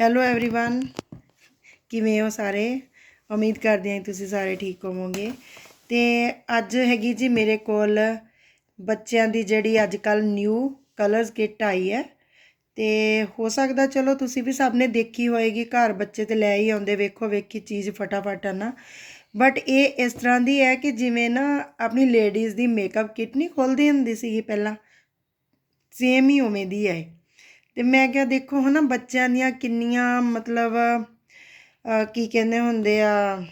Hello everyone ਕਿਵੇਂ ਹੋ ਸਾਰੇ ਉਮੀਦ ਕਰਦੇ ਹਾਂ ਕਿ ਤੁਸੀਂ ਸਾਰੇ ਠੀਕ ਹੋਵੋਗੇ ਤੇ ਅੱਜ ਹੈਗੀ ਜੀ ਮੇਰੇ ਕੋਲ ਬੱਚਿਆਂ ਦੀ ਜਿਹੜੀ ਅੱਜ ਕੱਲ ਨਿਊ ਕਲਰਸ ਕਿੱਟ ਆਈ ਹੈ ਤੇ ਹੋ ਸਕਦਾ ਚਲੋ ਤੁਸੀਂ ਵੀ ਸਭ ਨੇ ਦੇਖੀ ਹੋਏਗੀ ਘਰ ਬੱਚੇ ਤੇ ਲੈ ਹੀ ਆਉਂਦੇ ਵੇਖੋ ਵੇਖੀ ਚੀਜ਼ ਫਟਾਫਟ ਹੈ ਨਾ ਬਟ ਇਹ ਇਸ ਤਰ੍ਹਾਂ ਦੀ ਹੈ ਕਿ ਜਿਵੇਂ ਨਾ ਆਪਣੀ ਲੇਡੀਜ਼ ਦੀ ਮੇਕਅਪ ਕਿੱਟ ਨਹੀਂ ਖੋਲਦੀ ਹੁੰਦੀ ਸੀਗੀ ਪਹਿਲਾਂ ਸੇਮ ਹੀ ਉਵੇਂ ਦੀ ਹੈ ਇਹ। ਤੇ ਮੈਂ ਕਿਹਾ ਦੇਖੋ ਹਨਾ ਬੱਚਿਆਂ ਦੀਆਂ ਕਿੰਨੀਆਂ ਮਤਲਬ ਕੀ ਕਹਿੰਦੇ ਹੁੰਦੇ ਆ,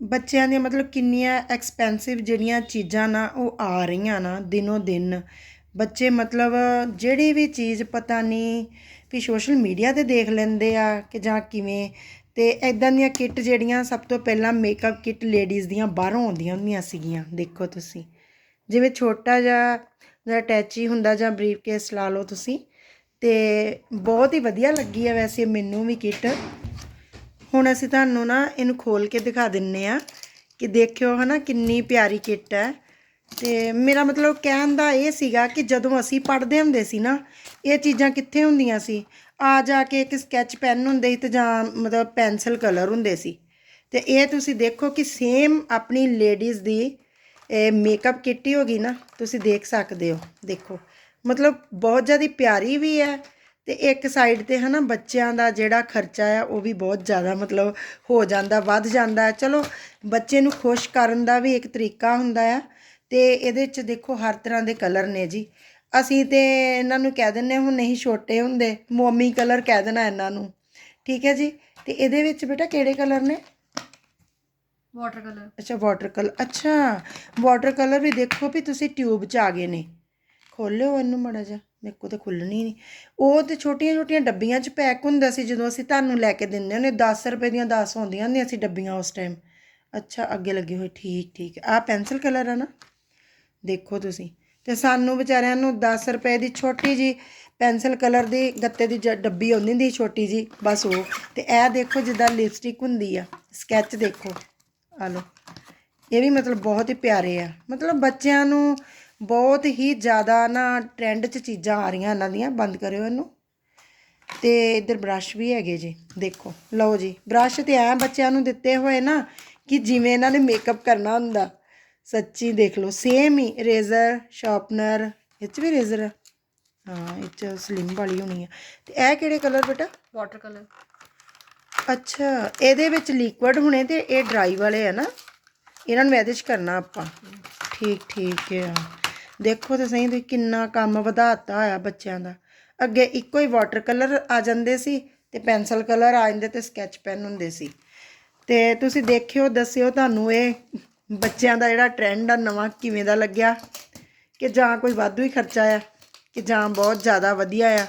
ਬੱਚਿਆਂ ਦੀਆਂ ਮਤਲਬ ਕਿੰਨੀਆਂ ਐਕਸਪੈਂਸਿਵ ਜਿਹੜੀਆਂ ਚੀਜ਼ਾਂ ਨਾ ਉਹ ਆ ਰਹੀਆਂ ਨਾ ਦਿਨੋ ਦਿਨ। ਬੱਚੇ ਮਤਲਬ ਜਿਹੜੀ ਵੀ ਚੀਜ਼ ਪਤਾ ਨਹੀਂ ਵੀ ਸੋਸ਼ਲ ਮੀਡੀਆ ਤੇ ਦੇਖ ਲੈਂਦੇ ਆ ਕਿ ਜਾਂ ਕਿਵੇਂ, ਤੇ ਐਦਾਂ ਦੀਆਂ ਕਿੱਟ ਜਿਹੜੀਆਂ ਸਭ ਤੋਂ ਪਹਿਲਾਂ ਮੇਕਅਪ ਕਿੱਟ ਲੇਡੀਜ਼ ਦੀਆਂ ਬਾਹਰੋਂ ਆਉਂਦੀਆਂ ਹੁੰਦੀਆਂ ਸੀਗੀਆਂ, ਦੇਖੋ ਤੁਸੀਂ। ਜਿਵੇਂ ਛੋਟਾ ਜਿਹਾ ਜਿਹੜਾ ਅਟੈਚੀ ਹੁੰਦਾ ਜਾਂ ਬਰੀਫ ਕੇਸ ਲਾ ਲਓ ਤੁਸੀਂ ਤੇ ਬਹੁਤ ਹੀ ਵਧੀਆ ਲੱਗੀ ਹੈ ਵੈਸੇ ਮੈਨੂੰ ਵੀ ਕਿੱਟ। ਹੁਣ ਅਸੀਂ ਤੁਹਾਨੂੰ ਨਾ ਇਹਨੂੰ ਖੋਲ ਕੇ ਦਿਖਾ ਦਿੰਨੇ ਆ ਕਿ ਦੇਖਿਓ ਹਨਾ ਕਿੰਨੀ ਪਿਆਰੀ ਕਿੱਟ ਹੈ। ਤੇ ਮੇਰਾ ਮਤਲਬ ਕਹਿਣ ਦਾ ਇਹ ਸੀਗਾ ਕਿ ਜਦੋਂ ਅਸੀਂ ਪੜ੍ਹਦੇ ਹੁੰਦੇ ਸੀ ਨਾ, ਇਹ ਚੀਜ਼ਾਂ ਕਿੱਥੇ ਹੁੰਦੀਆਂ ਸੀ? ਆ ਜਾ ਕੇ ਇੱਕ ਸਕੈਚ ਪੈਨ ਹੁੰਦੇ ਸੀ ਤੇ ਜਾਂ ਮਤਲਬ ਪੈਨਸਲ ਕਲਰ ਹੁੰਦੇ ਸੀ। ਤੇ ਇਹ ਤੁਸੀਂ ਦੇਖੋ ਕਿ ਸੇਮ ਆਪਣੀ ਲੇਡੀਜ਼ ਦੀ, ਇਹ ਮੇਕਅਪ ਕਿੱਟ ਹੀ ਹੋ ਗਈ ਨਾ, ਤੁਸੀਂ ਦੇਖ ਸਕਦੇ ਹੋ, ਦੇਖੋ। ਮਤਲਬ ਬਹੁਤ ਜ਼ਿਆਦਾ ਪਿਆਰੀ ਵੀ ਹੈ ਤੇ ਇੱਕ ਸਾਈਡ ਤੇ ਹਨਾ ਬੱਚਿਆਂ ਦਾ ਜਿਹੜਾ ਖਰਚਾ ਆ ਉਹ ਵੀ ਬਹੁਤ ਜ਼ਿਆਦਾ ਮਤਲਬ ਹੋ ਜਾਂਦਾ ਵੱਧ ਜਾਂਦਾ ਹੈ। ਚਲੋ ਬੱਚੇ ਨੂੰ ਖੁਸ਼ ਕਰਨ ਦਾ ਵੀ ਇੱਕ ਤਰੀਕਾ ਹੁੰਦਾ ਆ ਤੇ ਇਹਦੇ ਵਿੱਚ ਦੇਖੋ ਹਰ ਤਰ੍ਹਾਂ ਦੇ ਕਲਰ ਨੇ ਜੀ। ਅਸੀਂ ਤੇ ਇਹਨਾਂ ਨੂੰ ਕਹਿ ਦਿੰਨੇ ਹੁਣ ਨਹੀਂ ਛੋਟੇ ਹੁੰਦੇ ਮੋਮੀ ਕਲਰ ਕਹਿ ਦੇਣਾ ਇਹਨਾਂ ਨੂੰ। ਠੀਕ ਹੈ ਜੀ? ਤੇ ਇਹਦੇ ਵਿੱਚ ਬੇਟਾ ਕਿਹੜੇ ਕਲਰ ਨੇ? ਵਾਟਰ ਕਲਰ ਅੱਛਾ ਵਾਟਰ ਕਲਰ ਅੱਛਾ ਵਾਟਰ ਕਲਰ ਵੀ ਦੇਖੋ ਵੀ ਤੁਸੀਂ ਟਿਊਬ 'ਚ ਆ ਗਏ ਨੇ। ਖੋਲਿਓ ਇਹਨੂੰ ਮੜਾ ਜਾ ਮੇਰੇ ਕੋ ਤਾਂ ਖੁੱਲਣੀ ਨਹੀਂ। ਉਹ ਤੇ ਛੋਟੀਆਂ ਛੋਟੀਆਂ ਡੱਬੀਆਂ 'ਚ ਪੈਕ ਹੁੰਦਾ ਸੀ, ਜਦੋਂ ਅਸੀਂ ਤੁਹਾਨੂੰ ਲੈ ਕੇ ਦਿੰਦੇ ਹੁੰਦੇ 10 ਰੁਪਏ ਦੀਆਂ 10 ਹੁੰਦੀਆਂ ਹੁੰਦੀਆਂ ਸੀ ਡੱਬੀਆਂ ਉਸ ਟਾਈਮ ਅੱਛਾ, ਅੱਗੇ ਲੱਗੇ ਹੋਏ, ਠੀਕ ਠੀਕ। ਆਹ ਪੈਨਸਲ ਕਲਰ ਆ ਨਾ, ਦੇਖੋ ਤੁਸੀਂ। ਤੇ ਸਾਨੂੰ ਵਿਚਾਰਿਆਂ ਨੂੰ 10 ਰੁਪਏ ਦੀ ਛੋਟੀ ਜੀ ਪੈਨਸਲ ਕਲਰ ਦੀ ਗੱਤੇ ਦੀ ਜ- ਡੱਬੀ ਆਉਂਦੀ ਹੁੰਦੀ ਸੀ ਛੋਟੀ ਜੀ ਬਸ ਉਹ। ਤੇ ਇਹ ਦੇਖੋ ਜਿੱਦਾਂ ਲਿਪਸਟਿਕ ਹੁੰਦੀ ਆ ਸਕੈਚ ਦੇਖੋ। ਆ ਲਓ। ਇਹ ਵੀ ਮਤਲਬ ਬਹੁਤ ਹੀ ਪਿਆਰੇ ਆ। ਮਤਲਬ ਬੱਚਿਆਂ ਨੂੰ ਬਹੁਤ ਹੀ ਜ਼ਿਆਦਾ ਨਾ ਟ੍ਰੈਂਡ 'ਚ ਚੀਜ਼ਾਂ ਆ ਰਹੀਆਂ ਇਹਨਾਂ ਦੀਆਂ। ਬੰਦ ਕਰਿਓ ਇਹਨੂੰ। ਤੇ ਇੱਧਰ ਬ੍ਰਸ਼ ਵੀ ਹੈਗੇ ਜੀ ਦੇਖੋ। ਲਓ ਜੀ ਬ੍ਰਸ਼ ਤੇ ਐ ਬੱਚਿਆਂ ਨੂੰ ਦਿੱਤੇ ਹੋਏ ਨਾ ਕਿ ਜਿਵੇਂ ਇਹਨਾਂ ਨੇ ਮੇਕਅਪ ਕਰਨਾ ਹੁੰਦਾ। ਸੱਚੀ ਦੇਖ ਲਓ ਸੇਮ ਹੀ ਰੇਜ਼ਰ ਸ਼ਾਰਪਨਰ ਇਹ 'ਚ ਵੀ ਰੇਜ਼ਰ ਆ। ਹਾਂ ਇਹ 'ਚ ਸਲਿਮ ਵਾਲੀ ਹੋਣੀ ਆ। ਤੇ ਇਹ ਕਿਹੜੇ ਕਲਰ ਬੇਟਾ? ਵਾਟਰ ਕਲਰ ਅੱਛਾ ਇਹਦੇ ਵਿੱਚ ਲਿਕੁਇਡ ਹੋਣੇ ਤੇ ਇਹ ਡਰਾਈ ਵਾਲੇ ਆ ਨਾ। ਇਹਨਾਂ ਨੂੰ 'ਚ ਕਰਨਾ ਆਪਾਂ। ਠੀਕ ਠੀਕ ਹੈ ਦੇਖੋ ਤੇ ਸਹੀ, ਤੁਸੀਂ ਕਿੰਨਾ ਕੰਮ ਵਧਾਤਾ ਹੋਇਆ ਬੱਚਿਆਂ ਦਾ। ਅੱਗੇ ਇੱਕੋ ਹੀ ਵਾਟਰ ਕਲਰ ਆ ਜਾਂਦੇ ਸੀ ਤੇ ਪੈਨਸਲ ਕਲਰ ਆ ਜਾਂਦੇ ਤੇ ਸਕੈਚ ਪੈਨ ਹੁੰਦੇ ਸੀ। ਤੇ ਤੁਸੀਂ ਦੇਖਿਓ, ਦੱਸਿਓ ਤੁਹਾਨੂੰ ਇਹ ਬੱਚਿਆਂ ਦਾ ਜਿਹੜਾ ਟ੍ਰੈਂਡ ਆ, ਨਵਾਂ ਕਿਵੇਂ ਦਾ ਲੱਗਿਆ? ਕਿ ਜਾਂ ਕੋਈ ਵਾਧੂ ਹੀ ਖਰਚਾ ਆ, ਕਿ ਜਾਂ ਬਹੁਤ ਜ਼ਿਆਦਾ ਵਧੀਆ ਆ।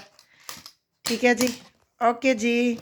ਠੀਕ ਹੈ ਜੀ? ਓਕੇ ਜੀ।